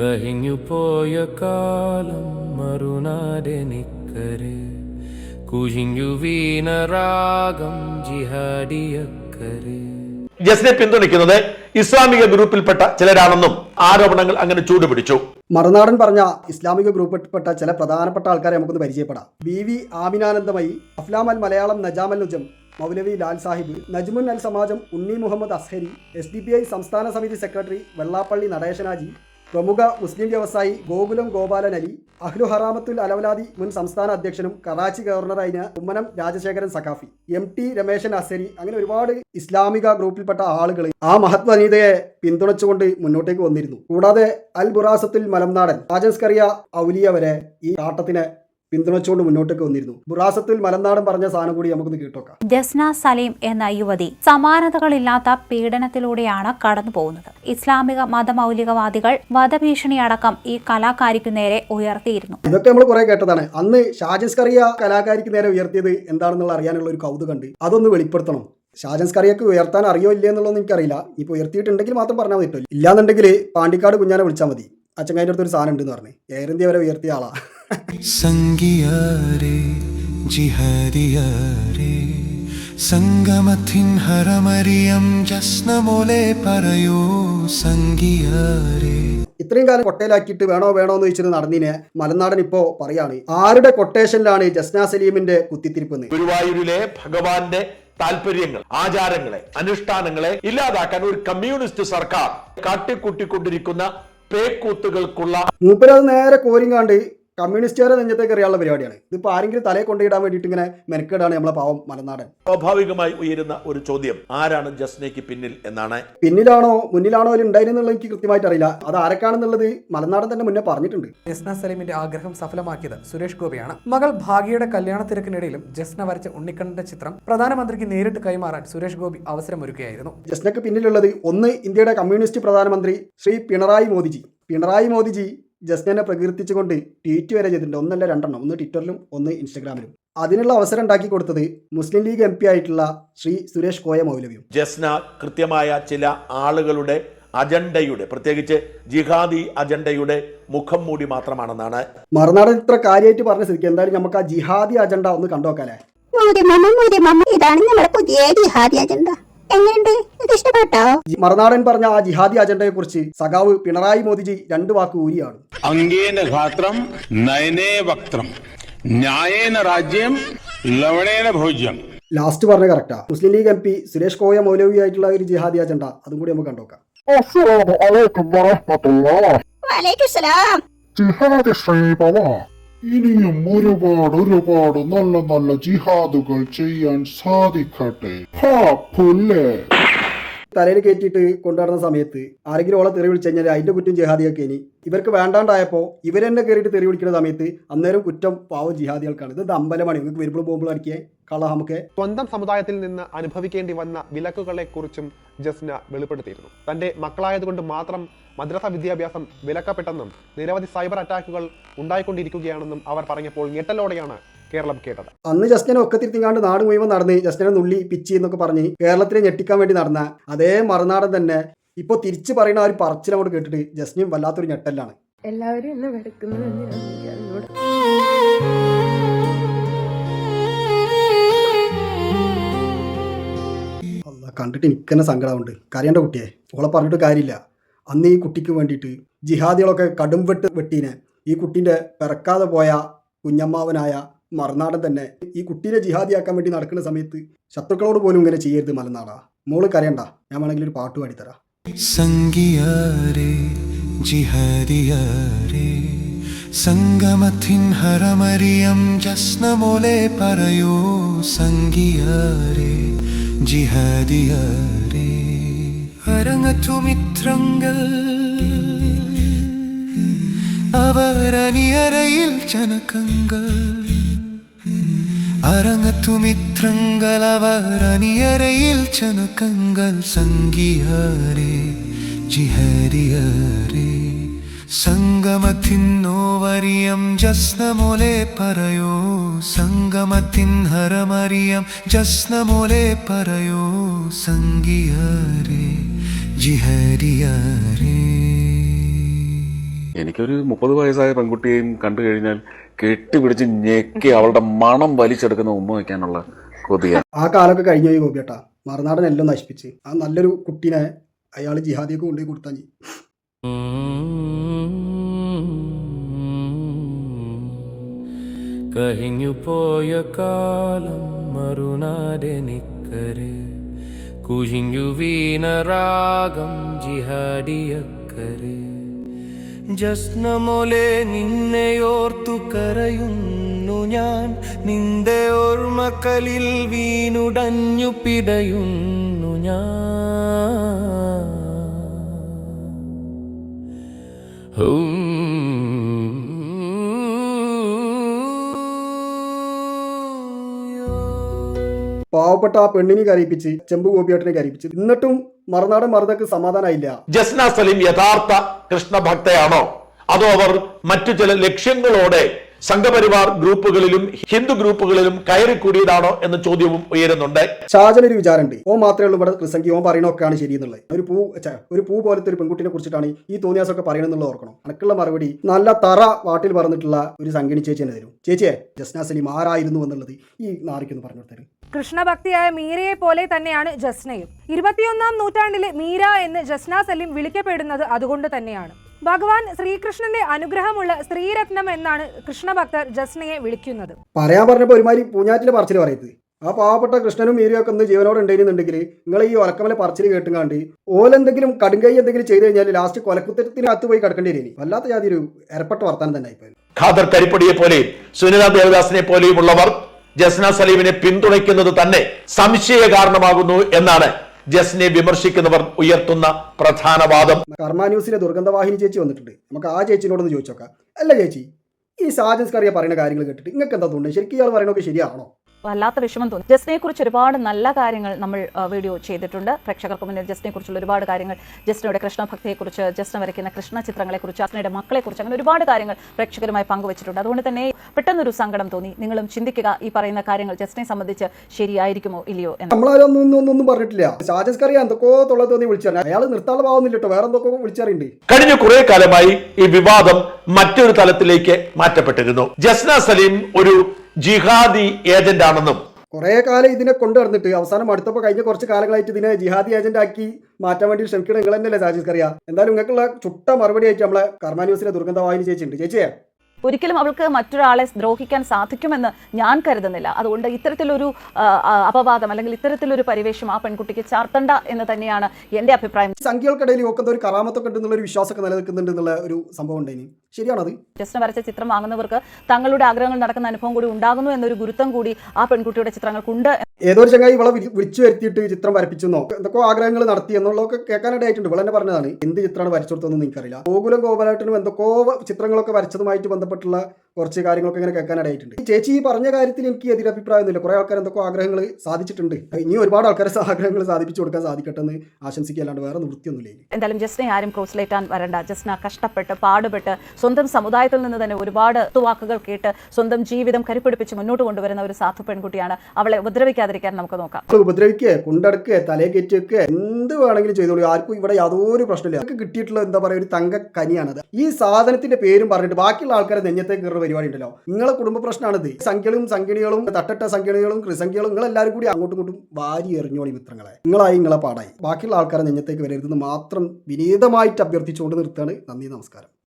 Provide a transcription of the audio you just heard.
കഴിഞ്ഞു പോയ കാലം മറുനാടെനിക്കരെ കുഴിഞ്ഞു വീണ രാഗം ജിഹാഡിയക്കരെ. ജസ്നെ പിന്തുണയ്ക്കുന്നത് ഇസ്ലാമിക ഗ്രൂപ്പിൽപ്പെട്ട ചിലരാണെന്നും ആരോപണങ്ങൾ അങ്ങനെ ചൂടുപിടിച്ചു. മറുനാടൻ പറഞ്ഞ ഇസ്ലാമിക ഗ്രൂപ്പിൽപ്പെട്ട ചില പ്രധാനപ്പെട്ട ആൾക്കാരെ നമുക്കൊന്ന് പരിചയപ്പെടാം. ബി വി ആമിനാനന്ദമായി അഫ്ലാം അൽ മലയാളം നജാമൽ നുജം മൗലവി ലാൽ സാഹിബ് നജ്മുൻ അൽ സമാജം Unni Muhammad Azhari S D P I സംസ്ഥാന സമിതി സെക്രട്ടറി വെള്ളാപ്പള്ളി നടേശനാജി പ്രമുഖ മുസ്ലിം വ്യവസായി ഗോകുലം ഗോപാലൻ അലി അഹ്ലു ഹറാമത്തുൽ അലവലാദി മുൻ സംസ്ഥാന അധ്യക്ഷനും കറാച്ചി ഗവർണറായ കുമ്മനം രാജശേഖരൻ സഖാഫി എം ടി രമേശൻ അസരി അങ്ങനെ ഒരുപാട് ഇസ്ലാമിക ഗ്രൂപ്പിൽപ്പെട്ട ആളുകൾ ആ മഹത്വനീതയെ പിന്തുണച്ചുകൊണ്ട് മുന്നോട്ടേക്ക് വന്നിരുന്നു. കൂടാതെ അൽ ബുറാസത്തുൽ മലംനാടൻ രാജൻസ്കറിയ ഔലിയ വരെ ഈ ആട്ടത്തിനെ പിന്തുണച്ചുകൊണ്ട് മുന്നോട്ടേക്ക് വന്നിരുന്നു. ബുറാസത്തിൽ മലനാടൻ പറഞ്ഞ സാധനം കൂടി നമുക്കൊന്ന് കേട്ടോക്കാം. ജസ്ന സലീം എന്ന യുവതി സമാനതകളില്ലാത്ത പീഡനത്തിലൂടെയാണ് കടന്നു പോകുന്നത് ഇസ്ലാമിക മതമൗലികവാദികൾ വധഭീഷണി അടക്കം ഈ കലാകാരിക്കു നേരെ ഉയർത്തിയിരുന്നു. ഇതൊക്കെ നമ്മൾ കുറെ കേട്ടതാണ്. അന്ന് ഷാജൻസ്കറിയ കലാകാരിക്ക് നേരെ ഉയർത്തിയത് എന്താണെന്നുള്ള അറിയാനുള്ള ഒരു കൗതുകമുണ്ട് അതൊന്ന് വെളിപ്പെടുത്തണം. ഷാജൻസ്കറിയക്ക് ഉയർത്താൻ അറിയോ ഇല്ലേ എന്നുള്ളതൊന്നും എനിക്കറിയില്ല. ഇപ്പൊ ഉയർത്തിയിട്ടുണ്ടെങ്കിൽ മാത്രം പറഞ്ഞാൽ മതി ഇല്ലാന്നുണ്ടെങ്കിൽ പാണ്ടിക്കാട് കുഞ്ഞാനെ വിളിച്ചാൽ മതി. അച്ചങ്ങാന്റെ അടുത്ത് ഒരു സാധനം ഉണ്ടെന്ന് പറഞ്ഞു. എയർ ഇന്ത്യ വരെ ഉയർത്തിയ ആളാ. സംഗിയാരേ ജിഹരിയാരേ സംഗമത്തിൻ ഹരമരിയം ജസ്നമോലെ പറയൂ സംഗിയാരേ. ഇത്രയും കാലം കൊട്ടയിലാക്കിയിട്ട് വേണോ വേണോ എന്ന് ചോദിച്ചിട്ട് നടന്നിനെ മലനാടൻ ഇപ്പോ പറയാണ് ആരുടെ കൊട്ടേഷനിലാണ് ജസ്ന സലീമിന്റെ കുത്തിത്തിരിപ്പെന്ന്? ഗുരുവായൂരിലെ ഭഗവാന്റെ താല്പര്യങ്ങൾ ആചാരങ്ങളെ അനുഷ്ഠാനങ്ങളെ ഇല്ലാതാക്കാൻ ഒരു കമ്മ്യൂണിസ്റ്റ് സർക്കാർ കാട്ടിക്കൂട്ടിക്കൊണ്ടിരിക്കുന്ന പേക്കൂത്തുകൾക്കുള്ള മൂപ്പരത് നേരെ കോരിങ്ങാണ്ട് കമ്മ്യൂണിസ്റ്റുകാരെ നെഞ്ചത്തേക്ക് അറിയാനുള്ള പരിപാടിയാണ്. ഇതിപ്പോ ആരെങ്കിലും തലയെ കൊണ്ടിടാൻ വേണ്ടിയിട്ട് ഇങ്ങനെ മെനക്കേടാണ് നമ്മളെ പാവം മലനാടൻ. സ്വാഭാവികമായി ഉയരുന്ന ഒരു ചോദ്യം ആരാണ് ജസ്നയ്ക്ക് പിന്നിൽ എന്നാണ്. പിന്നിലാണോ മുന്നിലാണോ അതിൽ ഉണ്ടായിരുന്നുള്ളത് എനിക്ക് കൃത്യമായിട്ട് അറിയില്ല. അത് ആരൊക്കെയാണെന്നുള്ളത് മലനാടൻ തന്നെ മുന്നേ പറഞ്ഞിട്ടുണ്ട്. ജസ്ന സലീമിന്റെ ആഗ്രഹം സഫലമാക്കിയത് സുരേഷ് ഗോപിയാണ്. മകൾ ഭാഗ്യയുടെ കല്യാണ തിരക്കിനിടയിലും ജസ്ന വരച്ച ഉണ്ണിക്കണ്ണന്റെ ചിത്രം പ്രധാനമന്ത്രിക്ക് നേരിട്ട് കൈമാറാൻ സുരേഷ് ഗോപി അവസരമൊരുക്കുകയായിരുന്നു. ജസ്നക്ക് പിന്നിലുള്ളത് ഒന്ന് ഇന്ത്യയുടെ കമ്മ്യൂണിസ്റ്റ് പ്രധാനമന്ത്രി ശ്രീ പിണറായി മോദിജി. പിണറായി മോദിജി ജസ്നനെ പ്രകീർത്തിച്ചുകൊണ്ട് ട്വീറ്റ് വരെ ചെയ്തിട്ടുണ്ട്. ഒന്നല്ല രണ്ടെണ്ണം. ഒന്ന് ട്വിറ്ററിലും ഒന്ന് ഇൻസ്റ്റഗ്രാമിലും അതിനുള്ള അവസരം ഉണ്ടാക്കി കൊടുത്തത് മുസ്ലിം ലീഗ് എം പി ആയിട്ടുള്ള ശ്രീ സുരേഷ് കോയ മൗലവിയും. ജസ്ന കൃത്യമായ ചില ആളുകളുടെ അജണ്ടയുടെ പ്രത്യേകിച്ച് ജിഹാദി അജണ്ടയുടെ മുഖം മൂടി മാത്രമാണെന്നാണ്. മറുനാടൻ ഇത്ര കാര്യമായിട്ട് പറഞ്ഞ സ്ഥിതിക്ക് എന്തായാലും നമുക്ക് ആ ജിഹാദി അജണ്ട ഒന്ന് കണ്ടോക്കാലേ ഇതാണ് നമ്മുടെ പുതിയ ജിഹാദി അജണ്ട. എങ്ങനെയുണ്ട്? ഇഷ്ടപ്പെട്ടോ? മറുനാടൻ പറഞ്ഞ ആ ജിഹാദി അജണ്ടയെ കുറിച്ച് സഖാവ് പിണറായി മോദിജി രണ്ട് വാക്ക് ഊരിയാണ്. അങ്കേന ഘാത്രം നയനേ വക്ത്രം ന്യായേന രാജ്യം ലവണേന ഭോജ്യം. ലാസ്റ്റ് പറഞ്ഞ കറക്റ്റാ മുസ്ലിം league M P Suresh Koya മൗലവി ആയിട്ടുള്ള ഒരു ജിഹാദി അജണ്ട. അതും കൂടി നമുക്ക് കണ്ടുനോക്കാം. വലൈക്കുസലാം ജിഹാദ് ശ്രീപവ ഇനിയും ഒരുപാട് ഒരുപാട് നല്ല നല്ല ജിഹാദുകൾ ചെയ്യാൻ സാധിക്കട്ടെ. ഹാ പുല്ലേ? തലയിൽ കയറ്റിയിട്ട് കൊണ്ടുനടന്ന സമയത്ത് ആരെങ്കിലും ഓളെ തെറി വിളിച്ചു കഴിഞ്ഞാൽ അതിന്റെ കുറ്റം ജിഹാദിയൊക്കെ ഇനി. ഇവർക്ക് വേണ്ടാണ്ടായപ്പോൾ ഇവരെന്നെ കയറിയിട്ട് തെറി വിളിക്കുന്ന സമയത്ത് അന്നേരം കുറ്റം പാവ ജിഹാദികൾക്കാണ്. ഇത് അമ്പലമാണ് നിങ്ങൾക്ക് വരുമ്പോൾ പോകുമ്പോൾ അടിക്കുക നമുക്ക്. സ്വന്തം സമുദായത്തിൽ നിന്ന് അനുഭവിക്കേണ്ടി വന്ന വിലക്കുകളെ കുറിച്ചും ജസ്ന വെളിപ്പെടുത്തിയിരുന്നു. തന്റെ മക്കളായതുകൊണ്ട് മാത്രം മദ്രസ വിദ്യാഭ്യാസം വിലക്കപ്പെട്ടെന്നും നിരവധി സൈബർ അറ്റാക്കുകൾ ഉണ്ടായിക്കൊണ്ടിരിക്കുകയാണെന്നും അവർ പറഞ്ഞപ്പോൾ ഞെട്ടലോടെയാണ് കേരളം കേട്ടത്. അന്ന് ജസ്റ്റിനെ ഒക്കെ തിരുത്തിങ്ങാണ്ട് നാട് മുഴുവൻ നടന്ന് ജസ്റ്റിനെ നുള്ളി പിച്ചി എന്നൊക്കെ പറഞ്ഞ് കേരളത്തിനെ ഞെട്ടിക്കാൻ വേണ്ടി നടന്ന അതേ മറുനാടൻ തന്നെ ഇപ്പോൾ തിരിച്ചു പറയുന്ന ആ ഒരു പറച്ചിലങ്ങോട്ട് കേട്ടിട്ട് ജസ്റ്റിനും വല്ലാത്തൊരു ഞെട്ടലാണ്. എല്ലാവരും എന്നെ വെറുക്കുന്നത് കണ്ടിട്ട് എനിക്ക് തന്നെ സങ്കടമുണ്ട് കരയേണ്ട കുട്ടിയെ ഓളെ പറഞ്ഞിട്ട് കാര്യമില്ല. അന്ന് ഈ കുട്ടിക്ക് വേണ്ടിയിട്ട് ജിഹാദികളൊക്കെ കടും വെട്ട് വെട്ടീനെ ഈ കുട്ടീന്റെ പിറക്കാതെ പോയ കുഞ്ഞമ്മാവനായ മറുനാടൻ തന്നെ ഈ കുട്ടീനെ ജിഹാദിയാക്കാൻ വേണ്ടി നടക്കുന്ന സമയത്ത് ശത്രുക്കളോട് പോലും ഇങ്ങനെ ചെയ്യരുത് മലനാടാ. മോൾ കരയണ്ട. ഞാൻ വേണമെങ്കിൽ ഒരു പാട്ട് പാടിത്തരാം. സംഗിയാരേ ജിഹരിയാരേ സംഗമത്തിൻ ഹരമരിയം ജസ്നമോലെ പറയൂ. സംഗിയാരേ ഹരങ്ങു അരങ്ങറ്റുമിത്രങ്ങൾ അവരണിയറയിൽ ജനകങ്ങൾ. അരങ്ങത്തുമിത്രങ്ങൾ അവർ അനിയറയിൽ ചനുക്കങ്ങൾ സംഗിയാരേ ജിഹരിയരേ സംഗമത്തിൻ നോവരിയം ജസ്നമോലെ പറയോ സംഗമത്തിൻ ഹരമറിയം ജസ്നമോലെ പറയോ സംഗീഹരേ ജിഹരിയരേ എനിക്കൊരു മുപ്പത് വയസ്സായ പെൺകുട്ടിയെയും കണ്ടു കഴിഞ്ഞാൽ കെട്ടിപ്പിടിച്ച് ഞെക്കി അവളുടെ മണം വലിച്ചെടുക്കുന്ന ഉമ്മ വയ്ക്കാനുള്ള കൊതിയാണ്. ആ കാലൊക്കെ കഴിഞ്ഞു പോയി ഗോപിയേട്ടാ. മറുനാടൻ എല്ലാം നശിപ്പിച്ച്. ആ നല്ലൊരു കുട്ടീനെ അയാൾ ജിഹാദിയൊക്കെ കൊണ്ടുപോയി കൊടുത്താൽ കഴിഞ്ഞു പോയ കാലം മറുനാടെനിക്കരെ കുഴിഞ്ഞു വീണ രാഗം ജിഹാഡിയക്കരെ ജസ്നമൊലെ നിന്നെയോർത്തു കരയുന്നു ഞാൻ. നിന്റെ ഓർമ്മക്കലിൽ വീണുടഞ്ഞു പിടയുന്നു ഞാൻ. പാവപ്പെട്ട ആ പെണ്ണിനെ കരയിപ്പിച്ച് ചെമ്പ് ഗോപിയേട്ടനെ കരയിപ്പിച്ച്. എന്നിട്ടും മറുനാടൻ മറുതക്ക് സമാധാനമായില്ല ജസ്ന സലീം യഥാർത്ഥ കൃഷ്ണഭക്തയാണോ അതോ അവർ മറ്റു ചില ലക്ഷ്യങ്ങളോടെ സംഘപരിവാർ ഗ്രൂപ്പുകളിലും ഹിന്ദു ഗ്രൂപ്പുകളിലും കയറി കൂടിയതാണോ എന്ന ചോദ്യവും ഉയരുന്നുണ്ട്. ഷാജനൊരു വിചാരമുണ്ട്. ഓ മാത്രമേ ഉള്ളൂ ഇവിടെ ക്രിസംഗി ഓൻ പറയണൊക്കെയാണ് ശരിയെന്നുള്ളത്. ഒരു പൂ ഒരു പൂ പോലത്തെ ഒരു പെൺകുട്ടിനെ കുറിച്ചിട്ടാണ് ഈ തോന്നിയാസൊക്കെ പറയണമെന്നുള്ള ഓർക്കണം. അനക്കുള്ള മറുപടി നല്ല തറ വാട്ടിൽ പറഞ്ഞിട്ടുള്ള ഒരു സംഗിണി ചേച്ചി തന്നെ തരും. ചേച്ചിയെ ജസ്ന സലീം ആരായിരുന്നു എന്നുള്ളത് ഈ നാറിക്കൊന്ന് പറഞ്ഞു കൊടുത്തരും. കൃഷ്ണഭക്തിയായ മീരയെ പോലെ തന്നെയാണ് ജസ്നയും. ഇരുപത്തിയൊന്നാം നൂറ്റാണ്ടിലെ മീര എന്ന് ജസ്ന സലിം വിളിക്കപ്പെടുന്നത് അതുകൊണ്ട് തന്നെയാണ്. ഭഗവാൻ ശ്രീകൃഷ്ണന്റെ അനുഗ്രഹമുള്ള സ്ത്രീരത്നം എന്നാണ് കൃഷ്ണഭക്തർ ജസ്നയെ വിളിക്കുന്നത്. പറയാൻ പറഞ്ഞപ്പോൾ ഒരുമാതിരി പൂഞ്ഞാറ്റിലെ പറച്ചിൽ പറയുന്നത് ആ പാവപ്പെട്ട കൃഷ്ണനും മീരയൊക്കെ ഒന്ന് ജീവനോട് ഉണ്ടായിരുന്നുണ്ടെങ്കിൽ നിങ്ങൾ ഈ ഒലക്കമല പറച്ചിൽ കേട്ടുകാണ്ട് ഓലെന്തെങ്കിലും കടുങ്കൈ എന്തെങ്കിലും ചെയ്തു കഴിഞ്ഞാൽ ലാസ്റ്റ് കൊലക്കുത്തരത്തിനകത്ത് പോയി കിടക്കേണ്ടി വരും വല്ലാത്ത ജാതി ഒരു ഏർപ്പെട്ട വർത്താനം തന്നെ ആയിപ്പോയി ഖാദർ കരിപ്പടിയെ പോലെയും സുനിത ദേവദാസിനെ പോലെയുമുള്ളവർ ജസ്ന സലീമിനെ പിന്തുണയ്ക്കുന്നത് തന്നെ സംശയ കാരണമാകുന്നു എന്നാണ് ജസ്നെ വിമർശിക്കുന്നവർ ഉയർത്തുന്ന പ്രധാന വാദം. കർമ്മ ന്യൂസിലെ ദുർഗന്ധവാഹിനി ചേച്ചി വന്നിട്ടുണ്ട്. നമുക്ക് ആ ചേച്ചിനോടൊന്ന് ചോദിച്ചോക്കാം. അല്ല ചേച്ചി ഈ സാജൻസ് കറിയ പറയുന്ന കാര്യങ്ങൾ കേട്ടിട്ട് നിങ്ങൾക്ക് എന്താ തോന്നുന്നത്? ശരിക്കും ഇയാൾ പറയണൊക്കെ ശരിയാണോ? വല്ലാത്ത വിഷമം തോന്നി. ജസ്റ്റിനെ കുറിച്ച് ഒരുപാട് നല്ല കാര്യങ്ങൾ നമ്മൾ വീഡിയോ ചെയ്തിട്ടുണ്ട്. പ്രേക്ഷകർക്ക് മുന്നിൽ ജസ്റ്റിനെ കുറിച്ചുള്ള ഒരുപാട് കാര്യങ്ങൾ ജസ്റ്റിനയുടെ കൃഷ്ണഭക്തിയെക്കുറിച്ച് ജസ്റ്റിന് വരയ്ക്കുന്ന കൃഷ്ണ ചിത്രങ്ങളെക്കുറിച്ച് അസ്നയുടെ മക്കളെക്കുറിച്ച് അങ്ങനെ ഒരുപാട് കാര്യങ്ങൾ പ്രേക്ഷകരുമായി പങ്കുവച്ചിട്ടുണ്ട്. അതുകൊണ്ട് തന്നെ പെട്ടെന്നൊരു സങ്കടം തോന്നി. നിങ്ങളും ചിന്തിക്കുക ഈ പറയുന്ന കാര്യങ്ങൾ ജസ്റ്റിനെ സംബന്ധിച്ച് ശരിയായിരിക്കുമോ ഇല്ലയോ എന്ന്. നമ്മളാരൊന്നും ഒന്നും ഒന്നും പറഞ്ഞിട്ടില്ല. സാജൻസ് കറിയ എന്തൊക്കെയോ തൊള്ള തോന്നി വിളിച്ചു അയാൾ നിർത്താനുള്ള ഭാവമൊന്നുമില്ല കേട്ടോ. വേറെ എന്തൊക്കെ വിളിച്ചറിയുണ്ട്. കഴിഞ്ഞ കുറെ കാലമായി ഈ വിവാദം മറ്റൊരു തലത്തിലേക്ക് മാറ്റപ്പെട്ടിരുന്നു. ജസ്ന സലീം ഒരു ജിഹാദി ഏജന്റ് ആണെന്നും കുറേ കാലം ഇതിനെ കൊണ്ടു നടന്നിട്ട് അവസാനം അടുത്തപ്പോൾ കഴിഞ്ഞ കുറച്ച് കാലങ്ങളായിട്ട് ഇതിനെ ജിഹാദി ഏജന്റ് ആക്കി മാറ്റാൻ വേണ്ടി ശ്രമിക്കണം നിങ്ങൾ തന്നെയല്ലേ സാജിസ് അറിയാം എന്തായാലും നിങ്ങൾക്കുള്ള ചുട്ട മറുപടി ആയിട്ട് നമ്മളെ കർമ്മ ന്യൂസിലെ ദുർഗന്ധ വാഹിനി ഉണ്ട് ചേച്ചിയെ? ഒരിക്കലും അവൾക്ക് മറ്റൊരാളെ ദ്രോഹിക്കാൻ സാധിക്കുമെന്ന് ഞാൻ കരുതുന്നില്ല. അതുകൊണ്ട് ഇത്തരത്തിലൊരു അപവാദം അല്ലെങ്കിൽ ഇത്തരത്തിലൊരു പരിവേഷം ആ പെൺകുട്ടിക്ക് ചാർത്തണ്ട എന്ന് തന്നെയാണ് എന്റെ അഭിപ്രായം. സംഖ്യകൾക്കിടയിൽ ഒക്കെ ഒരു കറാമത്തൊക്കെ ഉണ്ടെന്നുള്ള ഒരു വിശ്വാസമൊക്കെ നിലനിൽക്കുന്നുണ്ട് എന്നുള്ള ഒരു സംഭവം ഉണ്ടായിനി ശരിയാണത് ജസ്റ്റിന് വരച്ച ചിത്രം വാങ്ങുന്നവർക്ക് തങ്ങളുടെ ആഗ്രഹങ്ങൾ നടക്കുന്ന അനുഭവം കൂടി ഉണ്ടാകുന്നു എന്നൊരു ഗുരുത്വം കൂടി ആ പെൺകുട്ടിയുടെ ചിത്രങ്ങൾക്കുണ്ട്. ഏതോ ഒരു ചങ്ങായി ഇവളെ വിളി- വിളിച്ചു വരുത്തിയിട്ട് ചിത്രം വരപ്പിച്ചെന്നോ എന്തൊക്കെ ആഗ്രഹങ്ങൾ നടത്തി എന്നുള്ളതൊക്കെ കേൾക്കാനായിട്ടുണ്ട് ഇവളെന്നെ പറഞ്ഞതാണ് എന്ത് ചിത്രമാണ് വരച്ചു കൊടുത്തതെന്ന് എനിക്കറിയില്ല ഗോകുലം ഗോപാലേട്ടനും എന്തൊക്കെയോ ചിത്രങ്ങളൊക്കെ വരച്ചതുമായിട്ട് ബന്ധപ്പെട്ടുള്ള കുറച്ച് കാര്യങ്ങളൊക്കെ ഇങ്ങനെ കേൾക്കാനായിട്ടുണ്ട് ഈ ചേച്ചി ഈ പറഞ്ഞ കാര്യത്തിൽ എനിക്ക് എതിരഭിപ്രായമൊന്നുമില്ല കുറെ ആൾക്കാർ എന്തൊക്കെ ആഗ്രഹങ്ങൾ സാധിച്ചിട്ടുണ്ട്. ഇനി ഒരുപാട് ആൾക്കാരെ ആഗ്രഹങ്ങൾ സാധിപ്പിച്ചു കൊടുക്കാൻ സാധിക്കട്ടെ എന്ന് ആശംസിക്കല്ലാണ്ട് വേറെ നിവൃത്തിയൊന്നുമില്ല. എന്തായാലും ജസ്റ്റിനെ ആരും ക്രോസിലേറ്റാൻ വരണ്ട. ജസ്ന കഷ്ടപ്പെട്ട് പാടുപെട്ട് സ്വന്തം സമുദായത്തിൽ നിന്ന് തന്നെ ഒരുപാട് വാക്കുകൾ കേട്ട് സ്വന്തം ജീവിതം കരുപ്പിടിപ്പിച്ച് മുന്നോട്ട് കൊണ്ടുവരുന്ന ഒരു സാധു പെൺകുട്ടിയാണ്. അവളെ ഉപദ്രവിക്കാതിരിക്കാൻ നമുക്ക് നോക്കാം. ഉപദ്രവിക്കുക കൊണ്ടടക്കുക തലയെ കയറ്റി വെക്കുക എന്ത് വേണമെങ്കിലും ചെയ്തോളൂ. ആർക്കും ഇവിടെ യാതൊരു പ്രശ്നമില്ല. കിട്ടിയിട്ടുള്ള എന്താ പറയുക? ഒരു തങ്ക കനിയാണത് ഈ സാധനത്തിന്റെ പേരും പറഞ്ഞിട്ട് ബാക്കിയുള്ള ആൾക്കാരെ നെഞ്ഞത്തേക്ക് കയറുന്ന പരിപാടി ഉണ്ടല്ലോ നിങ്ങളെ കുടുംബ പ്രശ്നമാണിത് സംഖ്യകളും സംഖ്യണികളും തട്ടട്ട സംഖ്യണികളും ക്രിസംഖ്യകളും നിങ്ങൾ എല്ലാവരും കൂടി അങ്ങോട്ടും ഇങ്ങോട്ടും വാരി എറിഞ്ഞോളി മിത്രങ്ങളെ. നിങ്ങളായി നിങ്ങളെ പാടായി. ബാക്കിയുള്ള ആൾക്കാരെ നെഞ്ഞത്തേക്ക് വരരുതെന്ന് മാത്രം വിനീതമായിട്ട് അഭ്യർത്ഥിച്ചുകൊണ്ട് നിർത്തുകയാണ്. നന്ദി നമസ്കാരം.